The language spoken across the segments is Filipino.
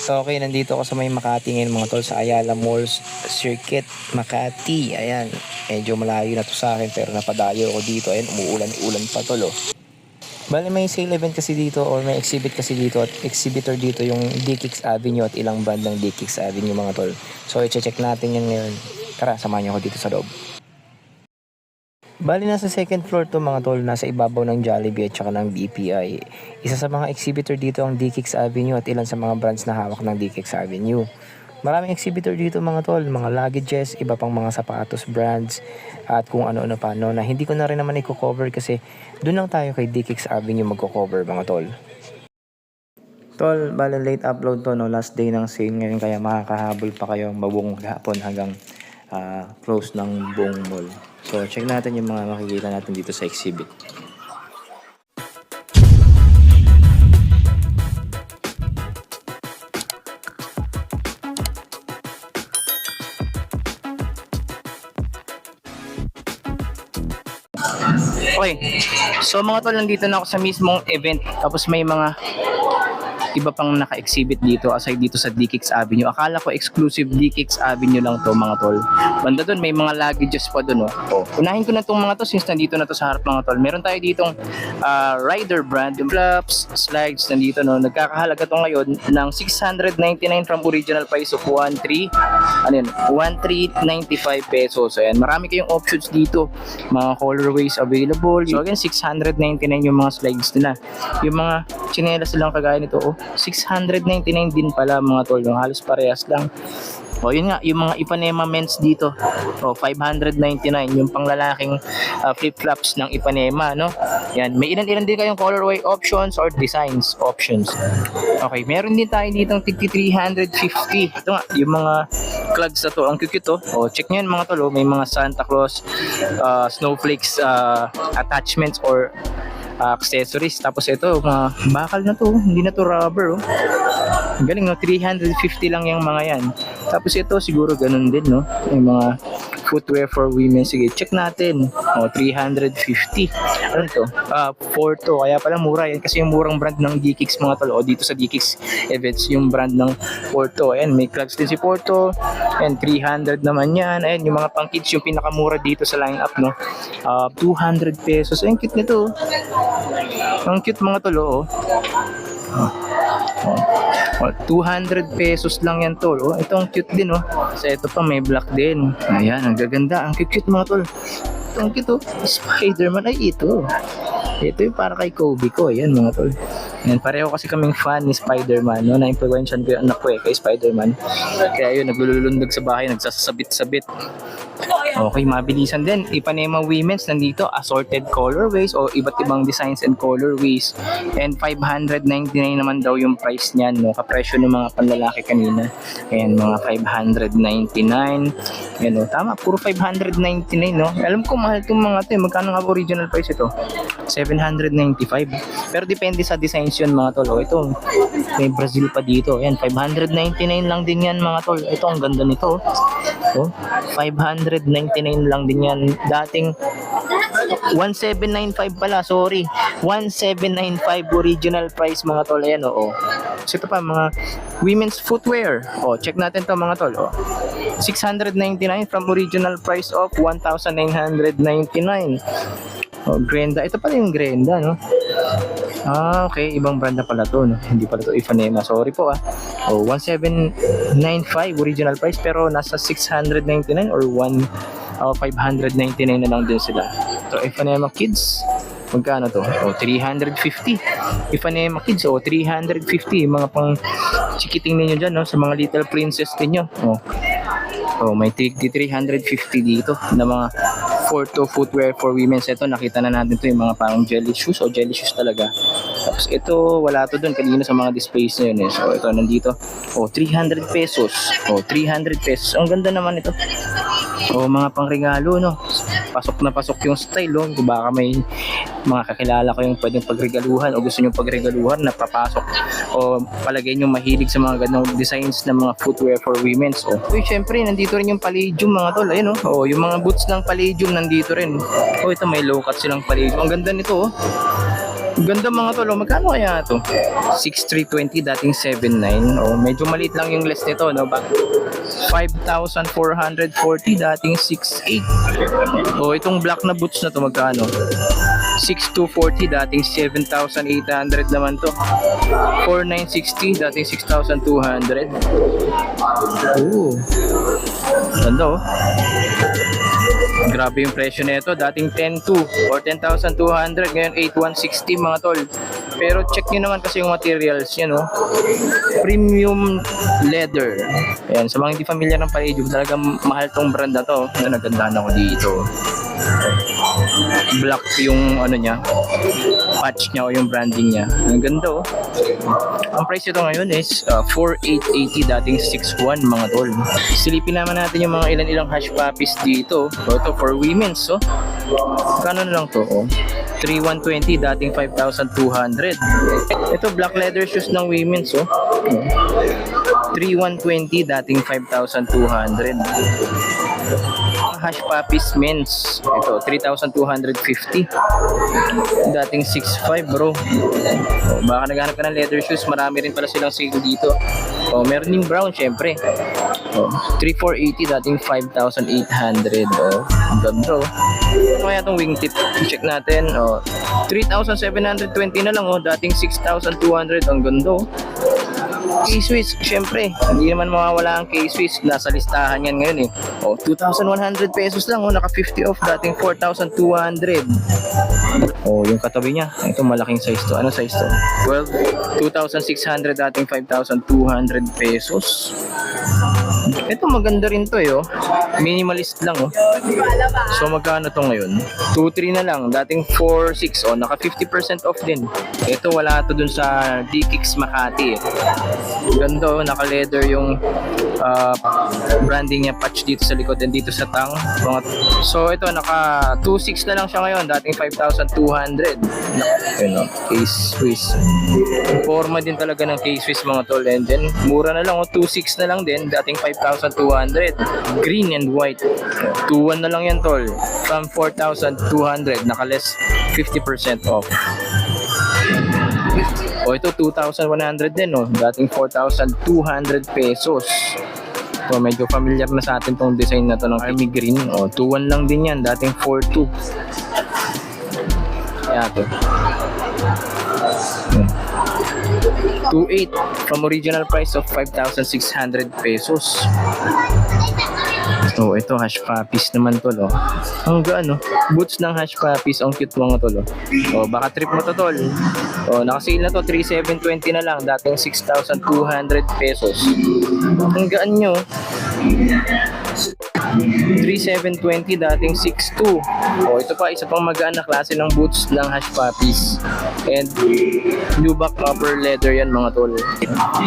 So okay, nandito ako sa may Makati ngayon mga tol sa Ayala Malls Circuit, Makati. Ayan, medyo malayo na to sa akin pero napadayo ako dito. Ayan, umuulan-ulan pa tol oh. Bali may sale event kasi dito or may exhibit kasi dito at exhibitor dito yung D-Kicks Avenue at ilang band ng D-Kicks Avenue mga tol. So i-check natin yan ngayon. Tara, samahan niyo ako dito sa loob. Bali nasa second floor to mga tol, nasa ibabaw ng Jollibee at saka ng BPI. Isa sa mga exhibitor dito ang D-Kicks Avenue at ilan sa mga brands na hawak ng D-Kicks Avenue. Maraming exhibitor dito mga tol, mga luggages, iba pang mga sapatos brands at kung ano-ano pa no, na hindi ko na rin naman i-cover kasi doon lang tayo kay D-Kicks Avenue magko-cover mga tol. Tol, bali late upload to no, last day ng sale ngayon kaya makakahabol pa kayo mabuong hapon hanggang ah, close ng buong mall. So check natin yung mga makikita natin dito sa exhibit. Okay. So mga tol, nandito na ako sa mismong event. Tapos may mga iba pang naka-exhibit dito aside dito sa D-Kicks Avenue. Akala ko exclusive D-Kicks Avenue lang to mga tol. Banda doon, may mga luggages pa doon. Oh. Oh. Unahin ko na tong mga to since nandito na to sa harap mga tol. Meron tayo ditong ah, Rider brand, yung flaps, slides nandito no. Nagkakahalaga to ngayon ng 699 from original price of 13 ano yun, 1395 pesos. Ayan, marami kayong options dito. Mga colorways available. So again, 699 yung mga slides nila. Yung mga chinelas lang kagaya nito, oh, 699 din pala mga tol. Yung halos parehas lang. O yun nga, yung mga Ipanema men's dito. O 599 yung panglalaking uh, flip-flops ng Ipanema, no? Yan, may ilan-ilan din kayong colorway options or designs options. Okay, meron din tayo dito ng 350. Ito nga, yung mga clogs na to, ang cute to. O check nyo yun mga tol, oh. may mga Santa Claus uh, snowflakes uh, attachments or uh, accessories. Tapos ito, mga bakal na to, hindi na to rubber. Oh. Galing no, 350 lang yung mga yan. Tapos ito siguro ganun din no, yung mga footwear for women. Sige, check natin. O, 350. Ano to? Ah, Porto. Kaya pala mura yan. Kasi yung murang brand ng D-Kicks mga tol. O, dito sa D-Kicks events, yung brand ng Porto. Ayan, may clogs din si Porto. Ayan, 300 naman yan. Ayan, yung mga pang kids, yung pinakamura dito sa lineup, no? Ah, 200 pesos. Ayan, cute nito. Oh. Ang cute mga tol, oh. Oh, 200 pesos lang yan tol. Oh, ito ang cute din oh. Sa ito pa may black din. Ayan, ang gaganda. Ang cute mga tol. Ito ang cute oh. Spider-Man ay ito. Ito yung para kay Kobe ko. Ayan mga tol. Ayan, pareho kasi kaming fan ni Spider-Man. No? Na-influensyan ko yung anak ko eh kay Spider-Man. Kaya yun, naglululundag sa bahay, nagsasabit-sabit. Okay, mabilisan din. Ipanema Women's nandito, assorted colorways o iba't ibang designs and colorways. And 599 naman daw yung price niyan, no? Kapresyo ng mga panlalaki kanina. Ayan, mga 599. Ayan, no? Tama, puro 599, no? Alam ko, mahal itong mga to. eh. Magkano nga original price ito? 795. Pero depende sa designs yun, mga tol. O, ito, may Brazil pa dito. Ayan, 599 lang din yan, mga tol. Ito, ang ganda nito. Oh, 599 lang din yan. Dating 1795 pala, sorry. 1795 original price mga tol. Ayan, oo. So ito pa, mga women's footwear. Oh, check natin to mga tol. Oh. 699 from original price of 1999. Oh, Grenda. Ito pala yung Grenda, no? Ah, okay. Ibang brand na pala to, no? Hindi pala to Ifanema. Sorry po, ah. Oh, 1795 original price pero nasa 699 or 1 oh, 599 na lang din sila. So, Ifanema Kids, magkano to? Oh, 350. Ifanema Kids, oh, 350. Mga pang chikiting ninyo dyan, no? Sa mga little princess ninyo. Oh. Oh, may 350 dito na mga Porto footwear for women. Ito, nakita na natin to yung mga parang jelly shoes o jelly shoes talaga. Tapos ito, wala to dun kanina sa mga displays na yun eh. So ito, nandito. Oh, 300 pesos. Oh, 300 pesos. Ang ganda naman ito. Oh, mga pangregalo, no? Pasok na pasok yung style, oh. Kung baka may mga kakilala ko yung pwedeng pagregaluhan o gusto nyo pagregaluhan na papasok o palagay nyo mahilig sa mga ganong designs ng mga footwear for women. So, uy, syempre, nandito rin yung Palladium mga tol. Ayun, oh. oh yung mga boots ng Palladium nandito rin. Oh, ito may low cut silang Palladium. Ang ganda nito, oh. Ganda mga tol, oh. magkano kaya ito? 6,320 dating 7,900. Oh, medyo maliit lang yung less nito, no? Ba 5,440 dating 6,800. Oh, itong black na boots na to magkano? 6,240 dating 7,800 naman to. 4,960 dating 6,200. Oh. Ganda oh. Grabe yung presyo nito. Dating 10,200 or 10,200. Ngayon 8,160 mga tol. Pero check nyo naman kasi yung materials niya, no? Premium leather. Ayan, sa mga hindi familiar ng Palladium, talagang mahal tong brand na to. Ano, nagandahan ako dito. Black yung ano niya, patch niya o yung branding niya. Ang ganda oh. Ang price ito ngayon is uh, 4,880 dating 6,1 mga tol. Silipin naman natin yung mga ilan-ilang hash puppies dito. So, ito for women's oh. Kano na lang to oh. 3,120 dating 5,200. Ito black leather shoes ng women's oh. 3,120 dating 5,200 hash puppies men's. Ito, 3,250. Dating 6,500 bro. Baka naghanap ka ng leather shoes, marami rin pala silang sale dito. O, meron din brown syempre. O, 3,480 dating 5,800. O, ang ganda kaya itong wingtip? Check natin. O, 3,720 na lang o. Dating 6,200. Ang ganda. K-Swiss, syempre, hindi naman mawawala ang K-Swiss. Nasa listahan yan ngayon eh. O, 2,100 pesos lang. O, naka 50 off. Dating 4,200. O, yung katabi niya. Ito, malaking size to. Ano size to? 12, 2,600 dating 5,200 pesos. Ito maganda rin to eh, oh. Minimalist lang oh. So magkano to ngayon? 2-3 na lang, dating 4-6 oh, naka 50% off din. Ito wala to dun sa D-Kicks Makati eh. Ganda oh, naka leather yung ah, branding niya patch dito sa likod and dito sa tang. So ito naka 2.6 na lang siya ngayon, dating 5,200. Ayun oh, case Swiss. Forma din talaga ng case Swiss mga tol and then mura na lang oh, 2.6 na lang din, dating 5,200. Green and white. 2.1 na lang yan tol. From 4,200, naka less 50% off. O ito 2,100 din oh. Dating 4,200 pesos. So medyo familiar na sa atin tong design na to ng army green. O 2,1 lang din yan. Dating 4,2. Kaya to. Hmm. 2,8 from original price of 5,600 pesos. Oh, ito hash puppies naman to, lo. Ang gaan, no? Boots ng hash puppies, ang cute mga to, lo. Oh, baka trip mo to, tol. Oh, naka-sale na to, 3,720 na lang, dating 6,200 pesos. Ang gaan nyo. 3,720 dating 6,2. Oh, ito pa isa pang magaan na klase ng boots ng hash puppies. And lubak upper leather yan mga tol.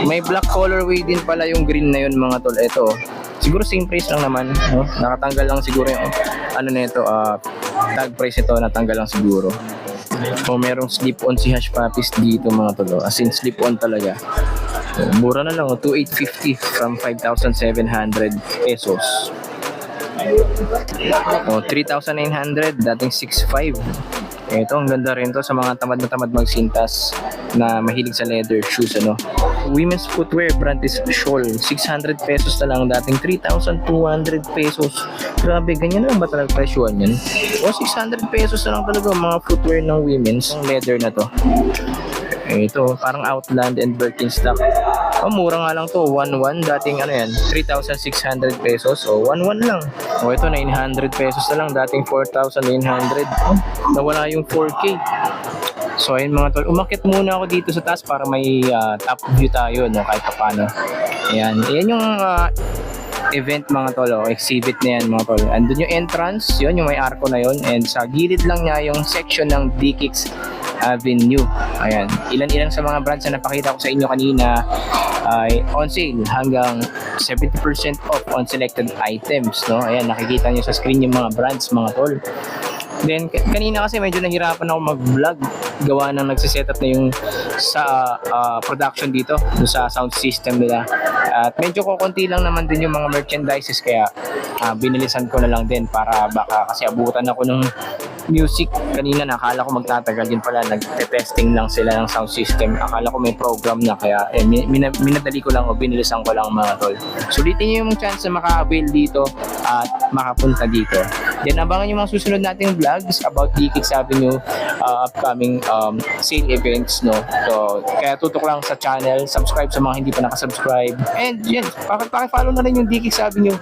May black colorway din pala yung green na yun mga tol. Ito. Siguro same price lang naman. No? Nakatanggal lang siguro yung ano nito, ah tag price ito natanggal lang siguro. O merong slip-on si Hash Puppies dito mga tolo. As in slip-on talaga. So, mura na lang, oh, 2,850 from 5,700 pesos. O, 3,900, dating 6,500. Ito, ang ganda rin to sa mga tamad na tamad magsintas na mahilig sa leather shoes, ano. Women's footwear brand is Scholl. 600 pesos na lang, dating 3,200 pesos. Grabe, ganyan lang ba talaga presyoan yun? O, 600 pesos na lang talaga mga footwear ng women's. Leather na to. Ito, parang Outland and Birkenstock. Oh, mura nga lang to. 1-1. Dating ano yan, 3,600 pesos. O, 1-1 lang. O, ito, 900 pesos na lang. Dating 4,900. Oh, nawala yung 4K. So, ayun mga tol. Umakit muna ako dito sa taas para may ah, top view tayo, no? Kahit pa paano. Ayan. Ayan yung ah, event mga tol, oh, exhibit na yan mga tol. Andun yung entrance, yun, yung may arko na yun. And sa gilid lang niya yung section ng D-Kicks Avenue. Ayan. Ilan-ilan sa mga brands na napakita ko sa inyo kanina ay on sale hanggang 70% off on selected items. No? Ayan, nakikita nyo sa screen yung mga brands mga tol. Then, kanina kasi medyo nahirapan ako mag-vlog. Gawa ng nagsiset up na yung sa ah, production dito, sa sound system nila. At medyo kukunti lang naman din yung mga merchandises kaya ah, binilisan ko na lang din para baka kasi abutan ako ng music. Kanina nakala ko magtatagal din pala. Nagte-testing lang sila ng sound system. Akala ko may program na kaya eh, min- mina- minadali ko lang o binilisan ko lang mga tol. Sulitin nyo yung chance na maka-avail dito at makapunta dito. Then abangan yung mga susunod nating vlogs about Dikits Avenue uh, upcoming um, sale events no. So kaya tutok lang sa channel, subscribe sa mga hindi pa nakasubscribe. And paki- paki-follow na rin yung Dikits Avenue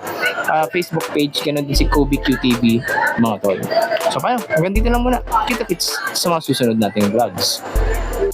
uh, Facebook page, ganun din si Kobe QTV mga tol. So paano, hanggang dito lang muna. Kita kits sa mga susunod nating vlogs.